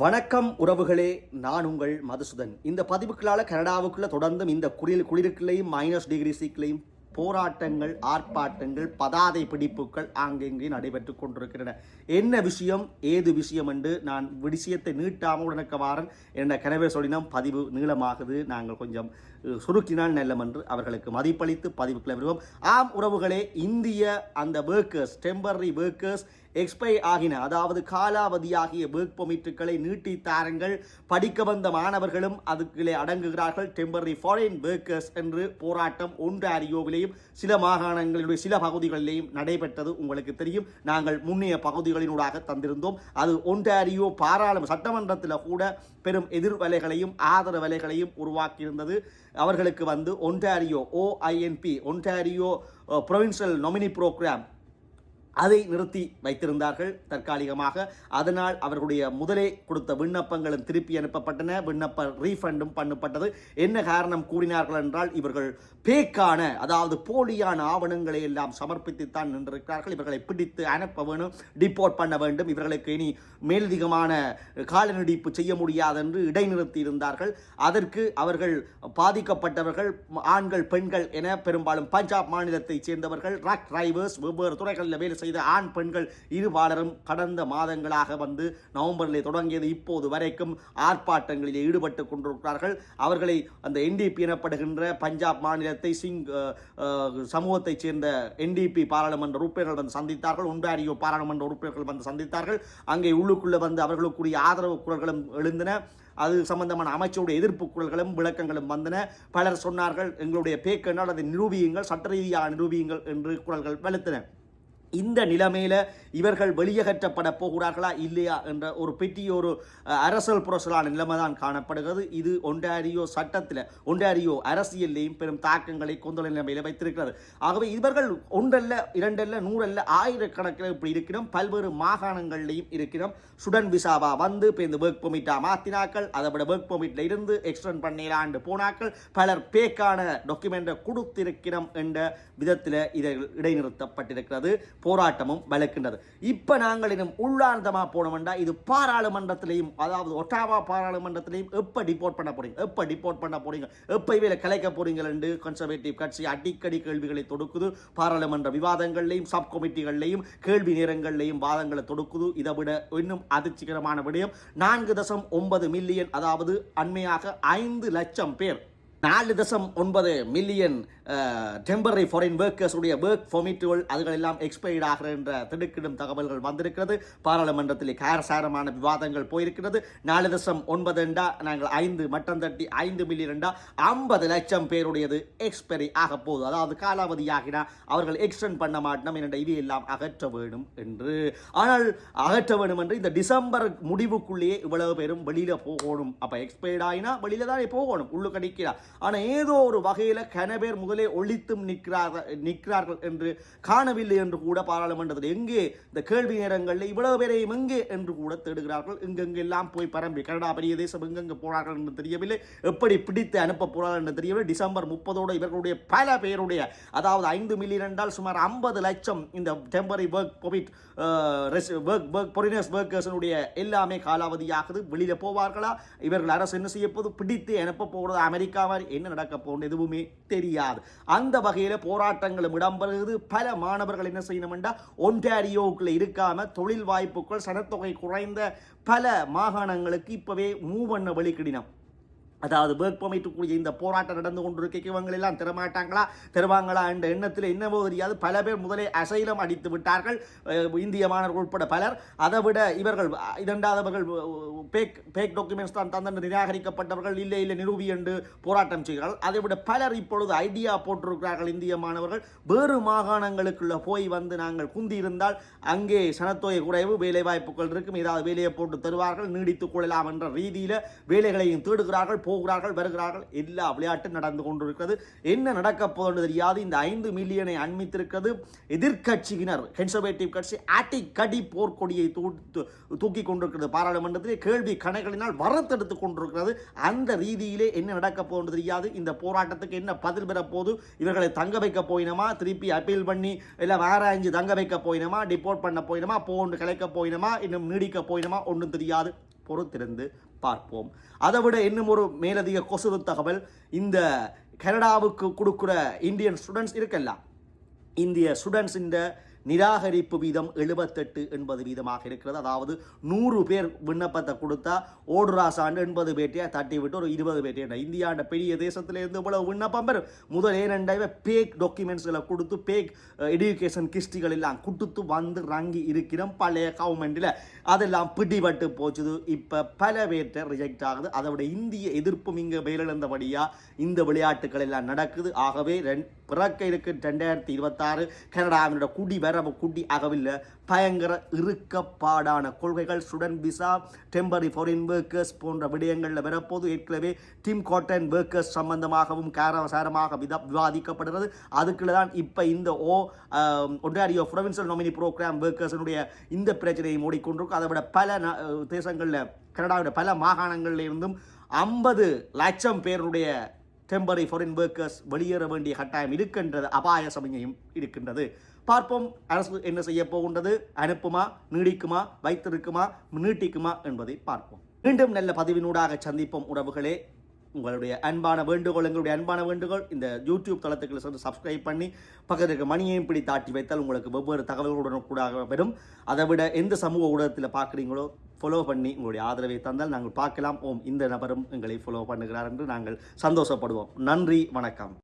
வணக்கம் உறவுகளே நான் உங்கள் மதுசூதன். இந்த பதிவுகளால் கனடாவுக்குள்ளே தொடர்ந்தும் இந்த குளிர் குளிருக்குள்ளேயும் மைனஸ் டிகிரி சீக்கிலையும் போராட்டங்கள் ஆர்ப்பாட்டங்கள் பதாதை பிடிப்புகள் ஆங்கெங்கே நடைபெற்றுக் கொண்டிருக்கின்றன. என்ன விஷயம் ஏது விஷயம் என்று நான் விஷயத்தை நீட்டாமல் உடனக்க வாரன் என்ற கனவே சொல்லினோம் பதிவு நீளமாகுது. நாங்கள் கொஞ்சம் சுருக்கினால் நல்லம் என்று அவர்களுக்கு மதிப்பளித்து பதிவுகளை வருவோம் ஆம் உறவுகளே இந்திய அந்த வேர்க்கர்ஸ் டெம்பரரி வேர்க்கர்ஸ் எக்ஸ்பை ஆகின. அதாவது காலாவதியாகிய ஒர்க் பெர்மிட்டுகளை நீட்டி தாருங்கள். படிக்க வந்த மாணவர்களும் அதுக்குள்ளே அடங்குகிறார்கள். டெம்பரரி ஃபாரின் ஒர்க்கர்ஸ் என்று போராட்டம் ஒன்றாரியோவிலேயும் சில மாகாணங்களுடைய சில பகுதிகளிலேயும் நடைபெற்றது உங்களுக்கு தெரியும். நாங்கள் முன்னைய பகுதிகளினூடாக தந்திருந்தோம். அது ஒன்றாரியோ பாராளுமன்ற சட்டமன்றத்தில் கூட பெரும் எதிர்வலைகளையும் ஆதரவலைகளையும் உருவாக்கியிருந்தது. அவர்களுக்கு வந்து Ontario OINP Ontario provincial nominee programme அதை நிறுத்தி வைத்திருந்தார்கள் தற்காலிகமாக. அதனால் அவர்களுடைய முதலே கொடுத்த விண்ணப்பங்களும் திருப்பி அனுப்பப்பட்டன. விண்ணப்ப ரீஃபண்டும் பண்ணப்பட்டது. என்ன காரணம் கூறினார்கள் என்றால் இவர்கள் பேக்கான அதாவது போலியான ஆவணங்களை எல்லாம் சமர்ப்பித்துத்தான் நின்றிருக்கிறார்கள். இவர்களை பிடித்து அனுப்ப வேணும் டிப்போர்ட் பண்ண வேண்டும். இவர்களுக்கு இனி மேலதிகமான கால நீடிப்பு செய்ய முடியாது என்று இடைநிறுத்தி இருந்தார்கள். அதற்கு அவர்கள் பாதிக்கப்பட்டவர்கள் ஆண்கள் பெண்கள் என பெரும்பாலும் பஞ்சாப் மாநிலத்தைச் சேர்ந்தவர்கள் ட்ரக் டிரைவர்ஸ் வெவ்வேறு துறைகளில் வேலை செய்த ஆண் பெண்கள் இருபாலரும் கடந்த மாதங்களாக வந்து நவம்பரில் தொடங்கியது இப்போது வரைக்கும் ஆர்ப்பாட்டங்களில் ஈடுபட்டு கொண்டிருக்கிறார்கள். அவர்களை அந்த என்டிபி எனப்படுகின்ற பஞ்சாப் மாநிலத்தை சிங் சமூகத்தைச் சேர்ந்த என்டிபி பாராளுமன்ற உறுப்பினர்கள் வந்து சந்தித்தார்கள். ஒன்றாரியோ பாராளுமன்ற உறுப்பினர்கள் வந்து சந்தித்தார்கள். அங்கே உள்ளுக்குள்ளே வந்து அவர்களுக்குரிய ஆதரவு குரல்களும் எழுந்தன. அது சம்பந்தமான அமைச்சருடைய எதிர்ப்பு குரல்களும் விளக்கங்களும் வந்தன. பலர் சொன்னார்கள் எங்களுடைய பேக்கென்றால் அதை நிரூபியுங்கள் சட்ட ரீதியாக நிரூபியுங்கள் என்று குரல்கள் வலுத்தன இந்த நிலைமையில் இவர்கள் வெளியகற்றப்பட போகிறார்களா இல்லையா என்ற ஒரு பெரிய ஒரு அரசல் புரசலான நிலைமை தான் காணப்படுகிறது. இது ஒன்டாரியோ சட்டத்தில் ஒன்றாரியோ அரசியல்லையும் பெரும் தாக்கங்களை கொந்தள நிலைமையில் வைத்திருக்கிறது. ஆகவே இவர்கள் ஒன்றல்ல இரண்டல்ல நூறல்ல ஆயிரக்கணக்கில் இப்படி இருக்கிறோம் பல்வேறு மாகாணங்கள்லையும் இருக்கிறோம் சுடன் விசாவா வந்து இப்போ இந்த ஒர்க் பெர்மிட்டா மாத்தினாக்கள் அதை விட ஒர்க் பெர்மிட்டில் இருந்து எக்ஸ்டெண்ட் பண்ணிலாண்டு போனாக்கள் பலர் பேக்கான டாக்குமெண்ட்டை கொடுத்திருக்கிறோம் என்ற விதத்தில் இதை இடைநிறுத்தப்பட்டிருக்கிறது. போராட்டமும் வளர்க்கின்றது. இப்போ நாங்கள் இன்னும் உள்ளார்ந்தமாக போனோம்டா இது பாராளுமன்றத்திலையும் அதாவது ஒட்டாவா பாராளுமன்றத்திலையும் எப்போ டிபோர்ட் பண்ண போறீங்க? எப்போ டிபோர்ட் பண்ண போறீங்க? எப்போ இவையில் கலைக்க போறீங்க என்று கன்சர்வேட்டிவ் கட்சி அடிக்கடி கேள்விகளை தொடுக்குது. பாராளுமன்ற விவாதங்கள்லையும் சப் கமிட்டிகள்லையும் கேள்வி நேரங்கள்லையும் வாதங்களை தொடுக்குது. இதை விட இன்னும் அதிர்ச்சிகரமான விடயம் நான்கு தசம் ஒன்பது மில்லியன் அதாவது அண்மையாக ஐந்து லட்சம் பேர் நாலு தசம் ஒன்பது மில்லியன் டெம்பரரி ஃபாரின் ஒர்க்கர்ஸ் உடைய ஒர்க் பெர்மிட்டுகள் அதுகள் எல்லாம் எக்ஸ்பைர்ட் ஆகிற என்ற திடுக்கிடும் தகவல்கள் வந்திருக்கிறது. பாராளுமன்றத்தில் காரசாரமான விவாதங்கள் போயிருக்கிறது. நாலு தசம் ஒன்பது என்றா நாங்கள் ஐந்து மட்டம் தட்டி ஐந்து மில்லியன் என்றா ஐம்பது லட்சம் பேருடையது எக்ஸ்பைரி ஆக போகுது. அதாவது காலாவதியாகினா அவர்கள் எக்ஸ்டெண்ட் பண்ண மாட்டோம் என்ற இவையெல்லாம் அகற்ற வேண்டும் என்று. ஆனால் அகற்ற வேண்டும் என்று இந்த டிசம்பர் முடிவுக்குள்ளேயே இவ்வளவு பேரும் வெளியில் போகணும். அப்போ எக்ஸ்பைர்ட் ஆகினா வெளியில் தான் போகணும். உள்ளு ஆனால் ஏதோ ஒரு வகையில் கனபேர் முதலே ஒழித்தும் நிற்கிறார்கள் நிற்கிறார்கள் என்று காணவில்லை என்று கூட பாராளுமன்றத்தில் எங்கே? இந்த கேள்வி நேரங்களில் இவ்வளவு பேரையும் எங்கே என்று கூட தேடுகிறார்கள். எங்கெங்கெல்லாம் போய் பரம்பி கனடா பெரிய தேசம் எங்கெங்கே போனார்கள் என்று தெரியவில்லை. எப்படி பிடித்து அனுப்ப போறார்கள் என்று தெரியவில்லை. டிசம்பர் முப்பதோடு இவர்களுடைய பல பேருடைய அதாவது ஐந்து மில்லியன் என்றால் சுமார் ஐம்பது லட்சம் இந்த temporary work covid work work foreigners ஒர்க்கர்ஸனுடைய எல்லாமே காலாவதியாகுது. வெளியில் போவார்களா? இவர்கள் அரசு என்ன செய்ய போது பிடித்து அனுப்ப போகிறது. அமெரிக்கா மாதிரி என்ன நடக்க போகிறது எதுவுமே தெரியாது. அந்த வகையில் போராட்டங்களும் இடம்பெறுகிறது. பல மாணவர்கள் என்ன செய்யணும் என்றால் ஒன்டாரியோவுக்குள்ள இருக்காம தொழில் வாய்ப்புகள் சனத்தொகை குறைந்த பல மாகாணங்களுக்கு இப்பவே மூவ் பண்ண வழிக்கிடினம் அதாவது ஒர்க் பெர்மிட்டுக்குரிய இந்த போராட்டம் நடந்து கொண்டிருக்க இவங்க எல்லாம் தரமாட்டாங்களா? தருவாங்களா என்ற எண்ணத்தில் என்னவோ தெரியாது. பல பேர் முதலே அசைலம் அடித்து விட்டார்கள். இந்திய மாணவர்கள் உட்பட பலர். அதை விட இவர்கள் இதண்டாதவர்கள் பேக் பேக் டாக்குமெண்ட்ஸ் தான் தந்தென்று நிராகரிக்கப்பட்டவர்கள் இல்லை இல்லை நிரூபி என்று போராட்டம் செய்கிறார்கள். அதை விட பலர் இப்பொழுது ஐடியா போட்டிருக்கிறார்கள் இந்திய மாணவர்கள். வேறு மாகாணங்களுக்குள்ள போய் வந்து நாங்கள் குந்தியிருந்தால் அங்கே சனத்தொகை குறைவு வேலை வாய்ப்புகள் இருக்கும். ஏதாவது வேலையை போட்டு தருவார்கள் நீடித்துக் கொள்ளலாம் என்ற ரீதியில் வேலைகளையும் தேடுகிறார்கள். போகிறார்கள் வருகிறார்கள். எல்லா விளையாட்டும் நடந்து கொண்டிருக்கிறது. என்ன நடக்க போகிறது தெரியாது. இந்த ஐந்து மில்லியனை அண்மித்திருக்கிறது எதிர்க்கட்சியினர். கன்சர்வேட்டிவ் கட்சி அடிக்கடி போர்க்கொடியை தூ- தூக்கி கொண்டிருக்கிறது. பாராளுமன்றத்திலே கேள்வி கணைகளினால் வரத்தெடுத்து கொண்டிருக்கிறது. அந்த ரீதியிலே என்ன நடக்க போகிறது தெரியாது. இந்த போராட்டத்துக்கு என்ன பதில் பெறப்போது இவர்களை தங்க வைக்க போயினமா? திருப்பி அப்பீல் பண்ணி இல்லை ஆராய்ஞ்சு தங்க வைக்க போயினமா? டிப்போர்ட் பண்ண போயினமா? போன்று கலைக்க போயினமா? இன்னும் நீடிக்க போயினமா? ஒன்றும் தெரியாது. பொறுத்திருந்து பார்ப்போம். அதை விட இன்னும் ஒரு மேலதிக கொசுறு தகவல் இந்த கனடாவுக்கு கொடுக்குற இந்தியன் ஸ்டூடெண்ட்ஸ் இருக்கலாம் இந்திய ஸ்டூடெண்ட்ஸ் இந்த நிராகரிப்பு வீதம் எழுபத்தெட்டு எண்பது வீதமாக இருக்கிறது. அதாவது நூறு பேர் விண்ணப்பத்தை கொடுத்தா ஓடுராசாண்டு எண்பது பேட்டியாக தட்டி விட்டு ஒரு இருபது பேட்டியா இந்தியாண்ட பெரிய தேசத்திலேருந்து இவ்வளவு விண்ணப்பம் பெறும். முதல் ஏனண்டாவே பேக் டாக்குமெண்ட்ஸ்களை கொடுத்து பேக் எடுக்கேஷன் கிஸ்டிகள் எல்லாம் கொடுத்து வந்து ரங்கி இருக்கிறோம். பழைய கவர்மெண்ட்டில் அதெல்லாம் பிடிபட்டு போச்சுது. இப்போ பல பேர்கிட்ட ரிஜெக்ட் ஆகுது. அதோட இந்திய எதிர்ப்பும் இங்கே மேலிழந்தபடியாக இந்த விளையாட்டுகள் எல்லாம் நடக்குது. ஆகவே ரெண் பிறக்க இருக்கு ரெண்டாயிரத்தி இருபத்தாறு கனடாவினோட குடி குடி ஆகவில்லை பயங்கர இறுக்கப்பாடான கொள்கைகள் student visa temporary foreign workers போன்ற விடயங்களில் வரப்போது ஏற்கனவே டிம் காட்டன் ஒர்க்கர்ஸ் சம்பந்தமாகவும் காரசாரமாக வித விவாதிக்கப்படுகிறது. அதுக்குள்ள தான் இப்போ இந்த ஓ ஒன்றாரியோ ப்ரொவின்சியல் நோமினி ப்ரோக்ராம் ஒர்க்கர்ஸினுடைய இந்த பிரச்சனையை மூடிக்கொண்டிருக்கும் அதை விட பல ந- தேசங்களில் கனடாவுடைய பல மாகாணங்களில் இருந்தும் ஐம்பது லட்சம் பேருடைய டெம்பரரி ஃபாரின் ஒர்க்கர்ஸ் வெளியேற வேண்டிய கட்டாயம் இருக்கின்றது. அபாய சமயம் இருக்கின்றது. பார்ப்போம். அரசு என்ன செய்ய போகின்றது? அனுப்புமா நீடிக்குமா வைத்திருக்குமா நீட்டிக்குமா என்பதை பார்ப்போம். மீண்டும் நல்ல பதிவினூடாக சந்திப்போம் உறவுகளே. உங்களுடைய அன்பான வேண்டுகோள் எங்களுடைய அன்பான வேண்டுகோள் இந்த யூடியூப் தளத்துக்கு சென்று சப்ஸ்கிரைப் பண்ணி பக்கத்தில் இருக்க மணியையும் பிடி தாட்டி வைத்தால் உங்களுக்கு வெவ்வேறு தகவல்களுடன் கூட வரும். அதை விட எந்த சமூக ஊடகத்தில் பார்க்குறீங்களோ ஃபாலோ பண்ணி உங்களுடைய ஆதரவை தந்தால் நாங்கள் பார்க்கலாம். ஓம் இந்த நபரும் எங்களை ஃபாலோ பண்ணுகிறார் என்று நாங்கள் சந்தோஷப்படுவோம். நன்றி வணக்கம்.